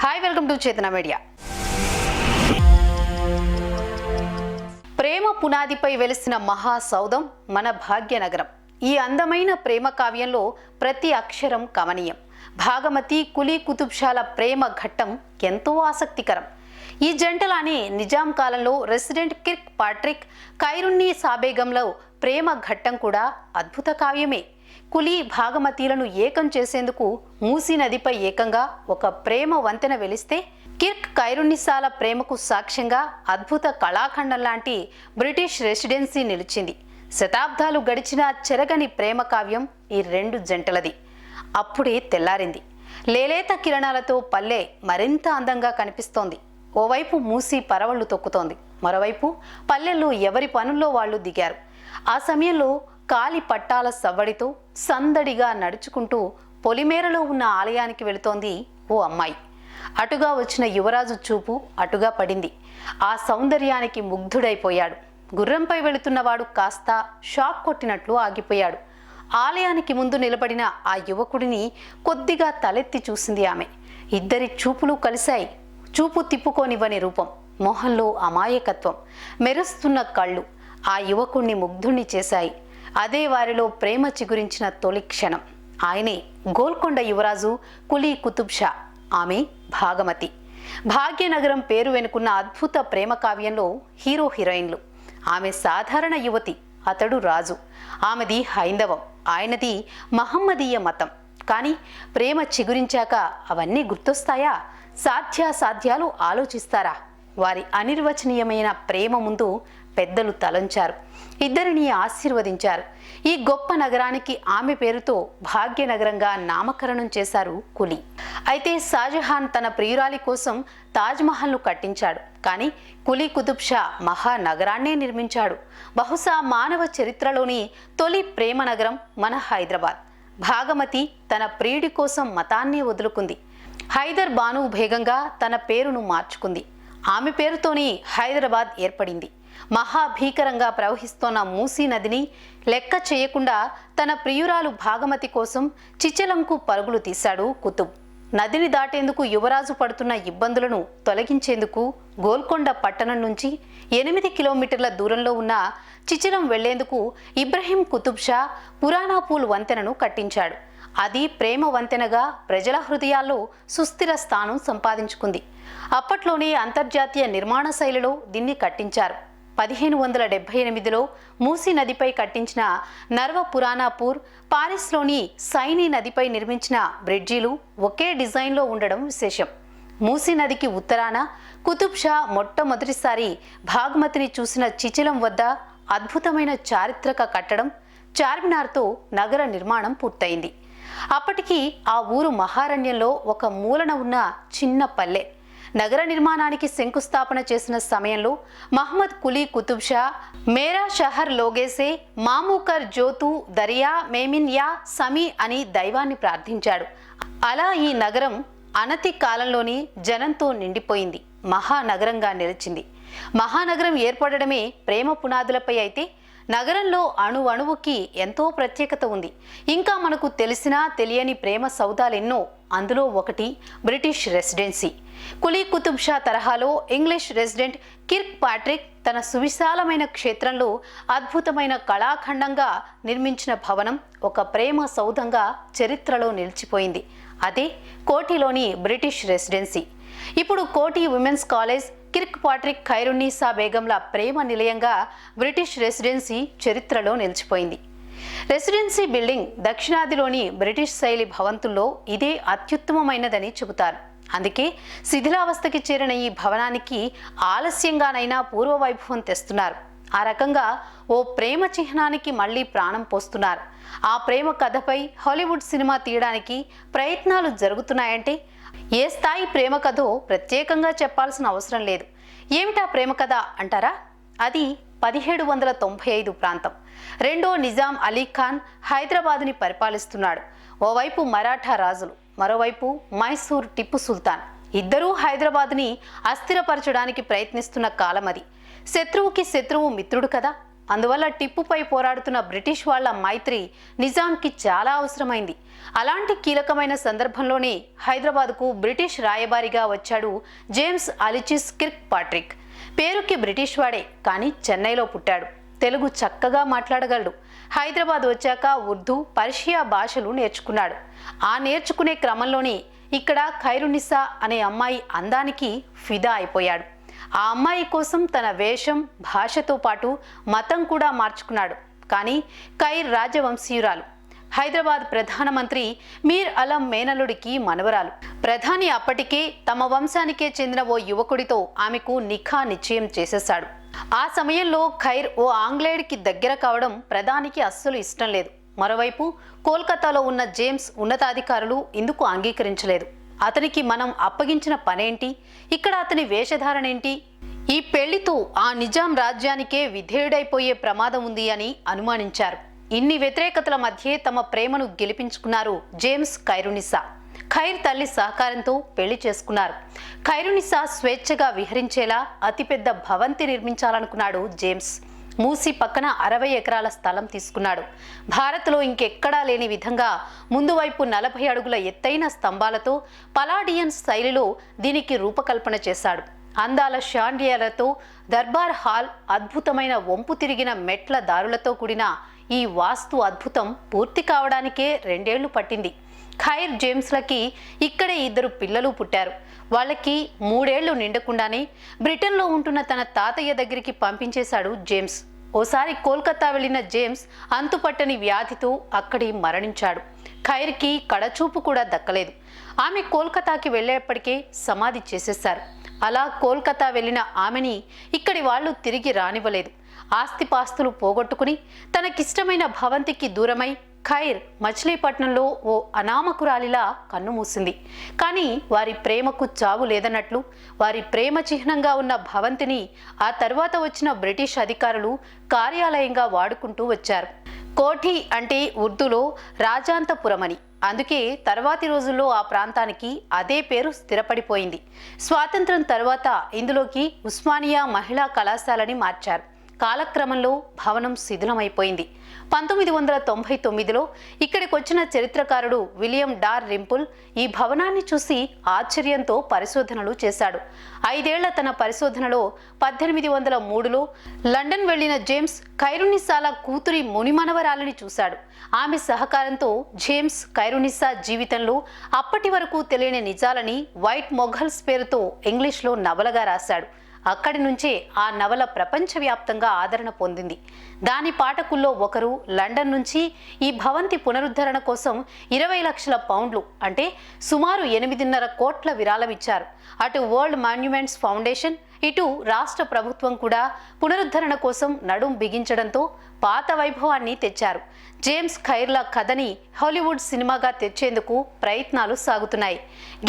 Hi welcome to Chetana media ప్రేమ పునాదిపై వెలిసిన మహాసౌధం మన భాగ్యనగరం. ఈ అందమైన ప్రేమ కావ్యంలో ప్రతి అక్షరం కమనీయం. భాగమతి కులీ కుతుబ్షాల ప్రేమ ఘట్టం ఎంతో ఆసక్తికరం. ఈ జంటలానే నిజాం కాలంలో రెసిడెంట్ కిర్క్ పాట్రిక్ ఖైరున్నీ సాబేగంలో ప్రేమ ఘట్టం కూడా అద్భుత కావ్యమే. కులీ భాగమతీలను ఏకం చేసేందుకు మూసీ నదిపై ఏకంగా ఒక ప్రేమ వంతెన వెలిస్తే కిర్క్ కైరున్నిసాల ప్రేమకు సాక్ష్యంగా అద్భుత కళాఖండం లాంటి బ్రిటిష్ రెసిడెన్సీ నిలిచింది. శతాబ్దాలు గడిచిన చెరగని ప్రేమ కావ్యం ఈ రెండు జంటలది. అప్పుడే తెల్లారింది. లేలేత కిరణాలతో పల్లె మరింత అందంగా కనిపిస్తోంది. ఓవైపు మూసి పరవళ్ళు తొక్కుతోంది. మరోవైపు పల్లెల్లో ఎవరి పనుల్లో వాళ్ళు దిగారు. ఆ సమయంలో కాలి పట్టాల సవ్వడితో సందడిగా నడుచుకుంటూ పొలిమేరలో ఉన్న ఆలయానికి వెళుతోంది ఓ అమ్మాయి. అటుగా వచ్చిన యువరాజు చూపు అటుగా పడింది. ఆ సౌందర్యానికి ముగ్ధుడైపోయాడు. గుర్రంపై వెళుతున్నవాడు కాస్త షాక్ కొట్టినట్లు ఆగిపోయాడు. ఆలయానికి ముందు నిలబడిన ఆ యువకుడిని కొద్దిగా తలెత్తి చూసింది ఆమె. ఇద్దరి చూపులు కలిశాయి. చూపు తిప్పుకోనివ్వని రూపం మొహంలో అమాయకత్వం మెరుస్తున్న కళ్ళు. ఆ యువకుణ్ణి ముగ్ధుణ్ణి చేశాయి. అదే వారిలో ప్రేమ చిగురించిన తొలి క్షణం. ఆయనే గోల్కొండ యువరాజు కులీ కుతుబ్ షా ఆమె భాగమతి. భాగ్యనగరం పేరు వెనుకున్న అద్భుత ప్రేమ కావ్యంలో హీరో హీరోయిన్లు. ఆమె సాధారణ యువతి అతడు రాజు. ఆమెది హైందవం ఆయనది మహమ్మదీయ మతం. కానీ ప్రేమ చిగురించాక అవన్నీ గుర్తొస్తాయా? సాధ్యాసాధ్యాలు ఆలోచిస్తారా? వారి అనిర్వచనీయమైన ప్రేమ ముందు పెద్దలు తలంచారు. ఇద్దరిని ఆశీర్వదించారు. ఈ గొప్ప నగరానికి ఆమె పేరుతో భాగ్యనగరంగా నామకరణం చేశారు కులి. అయితే షాజహాన్ తన ప్రియురాలి కోసం తాజ్మహల్ను కట్టించాడు. కానీ కులీ కుతుబ్ షా మహానగరాన్నే నిర్మించాడు. బహుశా మానవ చరిత్రలోని తొలి ప్రేమ నగరం మన హైదరాబాద్. భాగమతి తన ప్రియుడి కోసం మతాన్ని వదులుకుంది. హైదర్ బాను భేగంగా తన పేరును మార్చుకుంది. ఆమె పేరుతోనే హైదరాబాద్ ఏర్పడింది. మహాభీకరంగా ప్రవహిస్తోన్న మూసీ నదిని లెక్క చేయకుండా తన ప్రియురాలు భాగమతి కోసం చిచలంకు పరుగులు తీశాడు కుతుబ్. నదిని దాటేందుకు యువరాజు పడుతున్న ఇబ్బందులను తొలగించేందుకు గోల్కొండ పట్టణం నుంచి ఎనిమిది కిలోమీటర్ల దూరంలో ఉన్న చిచిలం వెళ్ళేందుకు ఇబ్రహీం కుతుబ్ షా పురాణాపూల్ వంతెనను కట్టించాడు. అది ప్రేమ వంతెనగా ప్రజల హృదయాల్లో సుస్థిర స్థానం సంపాదించుకుంది. అప్పట్లోనే అంతర్జాతీయ నిర్మాణ శైలిలో దీన్ని కట్టించారు. పదిహేను వందల డెబ్బై ఎనిమిదిలో మూసీ నదిపై కట్టించిన నర్వ పురాణాపూర్ పారిస్లోని సైనీ నదిపై నిర్మించిన బ్రిడ్జీలు ఒకే డిజైన్లో ఉండడం విశేషం. మూసీ నదికి ఉత్తరాన కుతుబ్ షా మొట్టమొదటిసారి భాగ్మతిని చూసిన చిచిలం వద్ద అద్భుతమైన చారిత్రక కట్టడం చార్మినార్తో నగర నిర్మాణం పూర్తయింది. అప్పటికి ఆ ఊరు మహారణ్యంలో ఒక మూలన ఉన్న చిన్న పల్లె. నగర నిర్మాణానికి శంకుస్థాపన చేసిన సమయంలో మహమ్మద్ కులీ కుతుబ్ షా మేరా షహర్ లోగేసే మామూకర్ జ్యోతు దరియా మేమిన్ యా సమీ అని దైవాన్ని ప్రార్థించాడు. అలా ఈ నగరం అనతి కాలంలోని జనంతో నిండిపోయింది. మహానగరంగా నిలిచింది. మహానగరం ఏర్పడడమే ప్రేమ పునాదులపై అయితే నగరంలో అణు అణువుకి ఎంతో ప్రత్యేకత ఉంది. ఇంకా మనకు తెలిసినా తెలియని ప్రేమ సౌదాలెన్నో అందులో ఒకటి బ్రిటిష్ రెసిడెన్సీ. కులీ కుతుబ్ షా తరహాలో ఇంగ్లీష్ రెసిడెంట్ కిర్క్ పాట్రిక్ తన సువిశాలమైన క్షేత్రంలో అద్భుతమైన కళాఖండంగా నిర్మించిన భవనం ఒక ప్రేమ సౌధంగా చరిత్రలో నిలిచిపోయింది. అదే కోటిలోని బ్రిటిష్ రెసిడెన్సీ. ఇప్పుడు Koti women's college Kirkpatrick Khairunnisa బేగంల ప్రేమ నిలయంగా బ్రిటిష్ రెసిడెన్సీ చరిత్రలో నిలిచిపోయింది. రెసిడెన్సీ బిల్డింగ్ దక్షిణాదిలోని బ్రిటిష్ శైలి భవంతుల్లో ఇదే అత్యుత్తమమైనదని చెబుతారు. అందుకే శిథిలావస్థకి చేరిన ఈ భవనానికి ఆలస్యంగానైనా పూర్వ వైభవం తెస్తున్నారు. ఆ రకంగా ఓ ప్రేమ చిహ్నానికి మళ్ళీ ప్రాణం పోస్తున్నారు. ఆ ప్రేమ కథపై హాలీవుడ్ సినిమా తీయడానికి ప్రయత్నాలు జరుగుతున్నాయంటే ఏ స్థాయి ప్రేమ కథో ప్రత్యేకంగా చెప్పాల్సిన అవసరం లేదు. ఏమిటా ప్రేమ కథ అంటారా? అది పదిహేడు వందల తొంభై ఐదు ప్రాంతం. రెండో నిజాం అలీ ఖాన్ హైదరాబాదుని పరిపాలిస్తున్నాడు. ఓవైపు మరాఠా రాజులు. మరోవైపు మైసూర్ టిప్పు సుల్తాన్. ఇద్దరూ హైదరాబాద్ని అస్థిరపరచడానికి ప్రయత్నిస్తున్న కాలం అది. శత్రువుకి శత్రువు మిత్రుడు కదా. అందువల్ల టిప్పుపై పోరాడుతున్న బ్రిటిష్ వాళ్ళ మైత్రి నిజాంకి చాలా అవసరమైంది. అలాంటి కీలకమైన సందర్భంలోనే హైదరాబాద్కు బ్రిటిష్ రాయబారిగా వచ్చాడు జేమ్స్ అలిచిస్ కిర్క్ పాట్రిక్. పేరుకి బ్రిటిష్ వాడే కానీ చెన్నైలో పుట్టాడు. తెలుగు చక్కగా మాట్లాడగలడు. హైదరాబాద్ వచ్చాక ఉర్దూ పర్షియా భాషలు నేర్చుకున్నాడు. ఆ నేర్చుకునే క్రమంలోనే ఇక్కడ ఖైరునిసా అనే అమ్మాయి అందానికి ఫిదా అయిపోయాడు. ఆ అమ్మాయి కోసం తన వేషం భాషతో పాటు మతం కూడా మార్చుకున్నాడు. కానీ ఖైర్ రాజవంశీయురాలు. హైదరాబాద్ ప్రధానమంత్రి మీర్ అలం మేనలుడికి మనవరాలు. ప్రధాని అప్పటికే తమ వంశానికే చెందిన ఓ యువకుడితో ఆమెకు నిఖా నిశ్చయం చేసేశాడు. ఆ సమయంలో ఖైర్ ఓ ఆంగ్లేయుడికి దగ్గర కావడం ప్రధానికి అస్సలు ఇష్టం లేదు. మరోవైపు కోల్కతాలో ఉన్న జేమ్స్ ఉన్నతాధికారులు ఇందుకు అంగీకరించలేదు. అతనికి మనం అప్పగించిన పనేంటి? ఇక్కడ అతని వేషధారణ ఏంటి ఈ పెళ్ళితో ఆ నిజాం రాజ్యానికే విధేయుడైపోయే ప్రమాదం ఉంది అని అనుమానించారు. ఇన్ని వ్యతిరేకతల మధ్యే తమ ప్రేమను గెలిపించుకున్నారు జేమ్స్ ఖైరునిసా ఖైర్ తల్లి సహకారంతో పెళ్ళి చేసుకున్నారు. ఖైరునిసా స్వేచ్ఛగా విహరించేలా అతిపెద్ద భవంతి నిర్మించాలనుకున్నాడు జేమ్స్. మూసి పక్కన అరవై ఎకరాల స్థలం తీసుకున్నాడు. భారత్లో ఇంకెక్కడా లేని విధంగా ముందు వైపు నలభై అడుగుల ఎత్తైన స్తంభాలతో పలాడియన్ శైలిలో దీనికి రూపకల్పన చేశాడు. అందాల షాండియాలతో దర్బార్ హాల్ అద్భుతమైన వంపు తిరిగిన మెట్ల దారులతో కూడిన ఈ వాస్తు అద్భుతం పూర్తి కావడానికే రెండేళ్ళు పట్టింది. ఖైర్ జేమ్స్లకి ఇక్కడే ఇద్దరు పిల్లలు పుట్టారు. వాళ్ళకి మూడేళ్ళు నిండకుండానే బ్రిటన్లో ఉంటున్న తన తాతయ్య దగ్గరికి పంపించేశాడు జేమ్స్. ఓసారి కోల్కతా వెళ్ళిన జేమ్స్ అంతుపట్టని వ్యాధితో అక్కడి మరణించాడు. ఖైర్కి కడచూపు కూడా దక్కలేదు. ఆమె కోల్కతాకి వెళ్ళేప్పటికే సమాధి చేసేశారు. అలా కోల్కతా వెళ్ళిన ఆమెని ఇక్కడి వాళ్ళు తిరిగి రానివ్వలేదు. ఆస్తిపాస్తులు పోగొట్టుకుని తనకిష్టమైన భవంతికి దూరమై ఖైర్ మచిలీపట్నంలో ఓ అనామకురాలిలా కన్నుమూసింది కానీ వారి ప్రేమకు చావు లేదన్నట్లు వారి ప్రేమ చిహ్నంగా ఉన్న భవంతిని ఆ తర్వాత వచ్చిన బ్రిటిష్ అధికారులు కార్యాలయంగా వాడుకుంటూ వచ్చారు. కోఠి అంటే ఉర్దూలో రాజాంతపురమని. అందుకే తర్వాతి రోజుల్లో ఆ ప్రాంతానికి అదే పేరు స్థిరపడిపోయింది. స్వాతంత్రం తర్వాత ఇందులోకి ఉస్మానియా మహిళా కళాశాలని మార్చారు. కాలక్రమంలో భవనం శిథిలమైపోయింది. పంతొమ్మిది వందల తొంభై తొమ్మిదిలో ఇక్కడికొచ్చిన చరిత్రకారుడు విలియం డార్ రింపుల్ ఈ భవనాన్ని చూసి ఆశ్చర్యంతో పరిశోధనలు చేశాడు. ఐదేళ్ళ తన పరిశోధనలో పద్దెనిమిది వందల మూడులో లండన్ వెళ్ళిన జేమ్స్ ఖైరునిస్సాల కూతురి మునిమనవరాలని చూశాడు. ఆమె సహకారంతో జేమ్స్ ఖైరునిస్సా జీవితంలో అప్పటి వరకు తెలియని నిజాలని వైట్ మొఘల్స్ పేరుతో ఇంగ్లీష్లో నవలగా రాశాడు. అక్కడి నుంచే ఆ నవల ప్రపంచవ్యాప్తంగా ఆదరణ పొందింది. దాని పాఠకుల్లో ఒకరు లండన్ నుంచి ఈ భవంతి పునరుద్ధరణ కోసం ఇరవై లక్షల పౌండ్లు అంటే సుమారు ఎనిమిదిన్నర కోట్ల విరాళం ఇచ్చారు. అటు వరల్డ్ మాన్యుమెంట్స్ ఫౌండేషన్ ఇటు రాష్ట్ర ప్రభుత్వం కూడా పునరుద్ధరణ కోసం నడుం బిగించడంతో పాత వైభవాన్ని తెచ్చారు. జేమ్స్ ఖైర్ల కథని హాలీవుడ్ సినిమాగా తెచ్చేందుకు ప్రయత్నాలు సాగుతున్నాయి.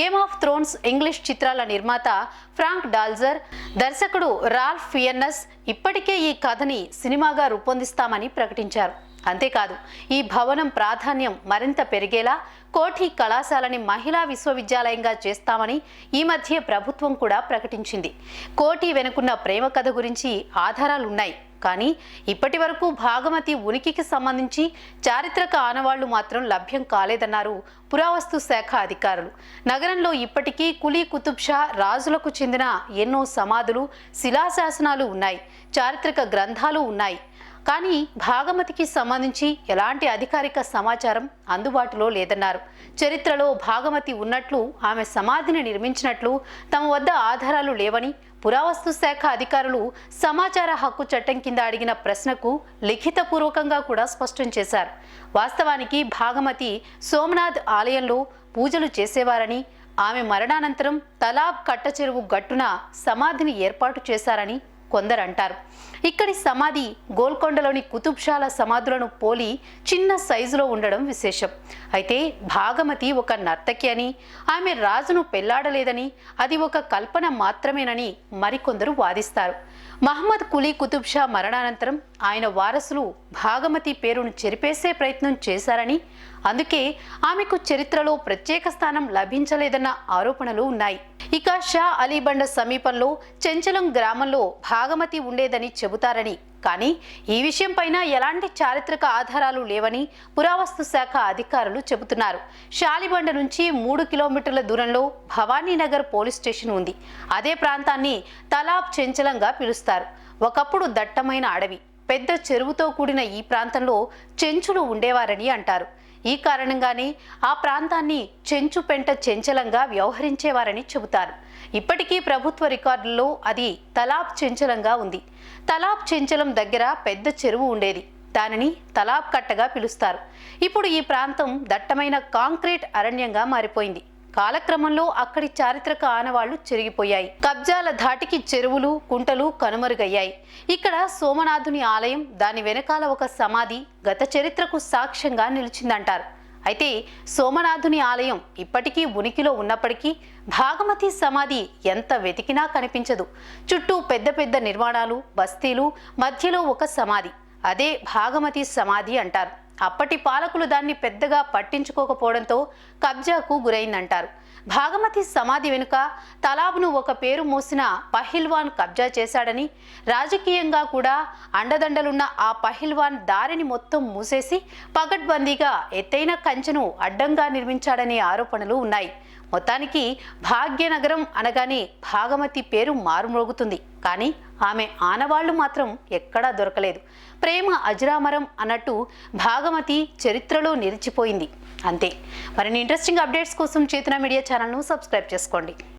గేమ్ ఆఫ్ థ్రోన్స్ ఇంగ్లీష్ చిత్రాల నిర్మాత ఫ్రాంక్ డాల్జర్ దర్శకుడు రాల్ఫ్ ఫియన్నస్ ఇప్పటికే ఈ కథని సినిమాగా రూపొందిస్తామని ప్రకటించారు. అంతేకాదు ఈ భవనం ప్రాధాన్యం మరింత పెరిగేలా కోఠి కళాశాలని మహిళా విశ్వవిద్యాలయంగా చేస్తామని ఈ మధ్య ప్రభుత్వం కూడా ప్రకటించింది. కోఠి వెనుకున్న ప్రేమ కథ గురించి ఆధారాలున్నాయి. కానీ ఇప్పటి వరకు భాగమతి ఉనికికి సంబంధించి చారిత్రక ఆనవాళ్ళు మాత్రం లభ్యం కాలేదన్నారు పురావస్తు శాఖ అధికారులు. నగరంలో ఇప్పటికీ కులీ కుతుబ్ షా రాజులకు చెందిన ఎన్నో సమాధులు శిలాశాసనాలు ఉన్నాయి. చారిత్రక గ్రంథాలు ఉన్నాయి. కానీ భాగమతికి సంబంధించి ఎలాంటి అధికారిక సమాచారం అందుబాటులో లేదన్నారు. చరిత్రలో భాగమతి ఉన్నట్లు ఆమె సమాధిని నిర్మించినట్లు తమ వద్ద ఆధారాలు లేవని పురావస్తు శాఖ అధికారులు సమాచార హక్కు చట్టం కింద అడిగిన ప్రశ్నకు లిఖితపూర్వకంగా కూడా స్పష్టం చేశారు. వాస్తవానికి భాగమతి సోమనాథ్ ఆలయంలో పూజలు చేసేవారని ఆమె మరణానంతరం తలాబ్ కట్ట చెరువు గట్టున సమాధిని ఏర్పాటు చేశారని కొందరు అంటారు ఇక్కడి సమాధి గోల్కొండలోని కుతుబ్షాల సమాధులను పోలి చిన్న సైజులో ఉండడం విశేషం. అయితే భాగమతి ఒక నర్తకి అని ఆమె రాజును పెళ్ళాడలేదని అది ఒక కల్పన మాత్రమేనని మరికొందరు వాదిస్తారు. మహమ్మద్ కులీ కుతుబ్ షా మరణానంతరం ఆయన వారసులు భాగమతి పేరును చెరిపేసే ప్రయత్నం చేశారని అందుకే ఆమెకు చరిత్రలో ప్రత్యేక స్థానం లభించలేదన్న ఆరోపణలు ఉన్నాయి. ఇక షా అలీబండ సమీపంలో చెంచలం గ్రామంలో భాగమతి ఉండేదని చెబుతారని. కానీ ఈ విషయం పైన ఎలాంటి చారిత్రక ఆధారాలు లేవని పురావస్తు శాఖ అధికారులు చెబుతున్నారు. షాలిబండ నుంచి మూడు కిలోమీటర్ల దూరంలో భవానీనగర్ పోలీస్ స్టేషన్ ఉంది. అదే ప్రాంతాన్ని తలాబ్ చెంచలంగా పిలుస్తారు. ఒకప్పుడు దట్టమైన అడవి పెద్ద చెరువుతో కూడిన ఈ ప్రాంతంలో చెంచులు ఉండేవారని అంటారు. ఈ కారణంగానే ఆ ప్రాంతాన్ని చెంచు పెంట చెంచలంగా వ్యవహరించేవారని చెబుతారు. ఇప్పటికీ ప్రభుత్వ రికార్డుల్లో అది తలాబ్ చెంచలంగా ఉంది. తలాబ్ చెంచలం దగ్గర పెద్ద చెరువు ఉండేది. దానిని తలాబ్ కట్టగా పిలుస్తారు. ఇప్పుడు ఈ ప్రాంతం దట్టమైన కాంక్రీట్ అరణ్యంగా మారిపోయింది. కాలక్రమంలో అక్కడి చారిత్రక ఆనవాళ్ళు చెరిగిపోయాయి. కబ్జాల ధాటికి చెరువులు కుంటలు కనుమరుగయ్యాయి. ఇక్కడ సోమనాథుని ఆలయం దాని వెనకాల ఒక సమాధి గత చరిత్రకు సాక్ష్యంగా నిలిచిందంటారు. అయితే సోమనాథుని ఆలయం ఇప్పటికీ ఉనికిలో ఉన్నప్పటికీ భాగమతి సమాధి ఎంత వెతికినా కనిపించదు. చుట్టూ పెద్ద పెద్ద నిర్మాణాలు బస్తీలు మధ్యలో ఒక సమాధి. అదే భాగమతి సమాధి అంటారు. అప్పటి పాలకులు దాన్ని పెద్దగా పట్టించుకోకపోవడంతో కబ్జాకు గురైందంటారు. భాగమతి సమాధి వెనుక తలాబ్ను ఒక పేరు మోసిన పహిల్వాన్ కబ్జా చేశాడని రాజకీయంగా కూడా అండదండలున్న ఆ పహిల్వాన్ దారిని మొత్తం మూసేసి పగడ్బందీగా ఎత్తైన కంచెను అడ్డంగా నిర్మించాడనే ఆరోపణలు ఉన్నాయి. మొత్తానికి భాగ్యనగరం అనగానే భాగమతి పేరు మారుమ్రోగుతుంది. కానీ ఆమె ఆనవాళ్ళు మాత్రం ఎక్కడా దొరకలేదు. ప్రేమ అజరామరం అన్నట్టు భాగమతి చరిత్రలో నిలిచిపోయింది. అంతే. మరిన్ని ఇంట్రెస్టింగ్ అప్డేట్స్ కోసం చేతన మీడియా ఛానల్ను సబ్స్క్రైబ్ చేసుకోండి.